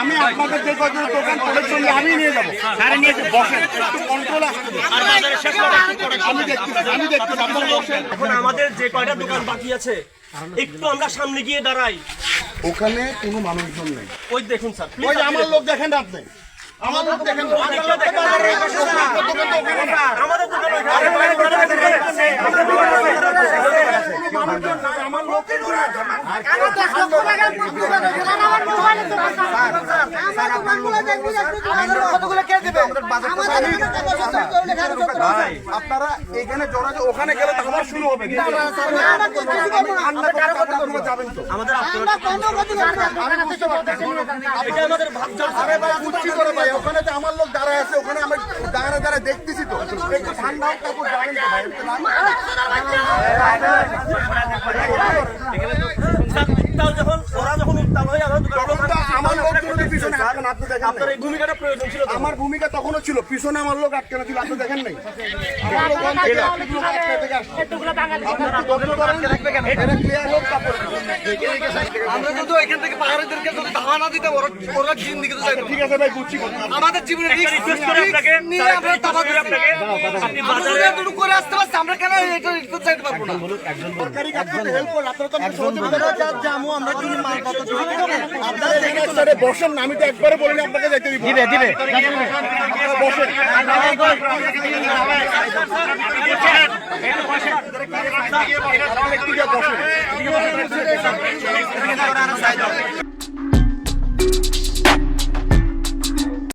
আমি আপনাদের যে কজন দোকান করেছেন আমি নিয়ে যাব স্যার নিয়ে যান। বসেন একটু কন্ট্রোল আসতে? আমি দেখতেছি আমি দেখতেছি আপনারা বসেন এখন আমাদের যে কয়টা দোকান বাকি আছে একটু আমরা সামনে গিয়ে দাঁড়াই ওখানে কোনো মানুষজন নেই ওই দেখুন স্যার ওই আমার লোক দেখেন আপনি দেখেন আমাদের দোকান আমার লোক আপনারা এখানে জড়া যে ওখানে গেলে তো আমার শুরু হবে আমরা কারও কথা আপনারা যাবেন তো। আমাদের এটা আমাদের আরে ভাই বুঝছি করে ভাই ওখানে তো আমার লোক দাঁড়ায় আছে ওখানে আমরা দাঁড়ায় দাঁড়ায় দেখতেছি তো। একটু ঠান্ডা হোক তারপর যাবেন তো ভাই একটু নাম- উত্তাল যখন ওরা যখন উত্তাল হয় আমরা দোকান তখন তো আমার লোক যদি আটকানো আপনি দেখেন আপনার এই ভূমিকাটা প্রয়োজন ছিল আমার ভূমিকা তখনও ছিল পিছনে আমার লোক আটকানো ছিল আপনি দেখেন নাই। আমার। আপনারা। আমরা যদি এখান থেকে পাহাড়িদেরকে যদি ধাওয়া না ওরা জিন্দিগি তো ঠিক আছে ভাই বুঝছি আমাদের জীবনে রিস্ক request করে আপনাকে, নিয়ে আমরা তাবা করে আপনাকে, বাজারে এতটুকু করে আসতে পারছি আমরা কেন এটা এটা চাইতে পারব না? সরকারি কাজ করতে help করলে আপনারা তো আমাকে সহযোগিতা করবেন। আপনারা এখানে এক side বসেন আমি তো একবারে বলিনি আপনাকে যাইতে দিব। দিবে দিবে বসেন।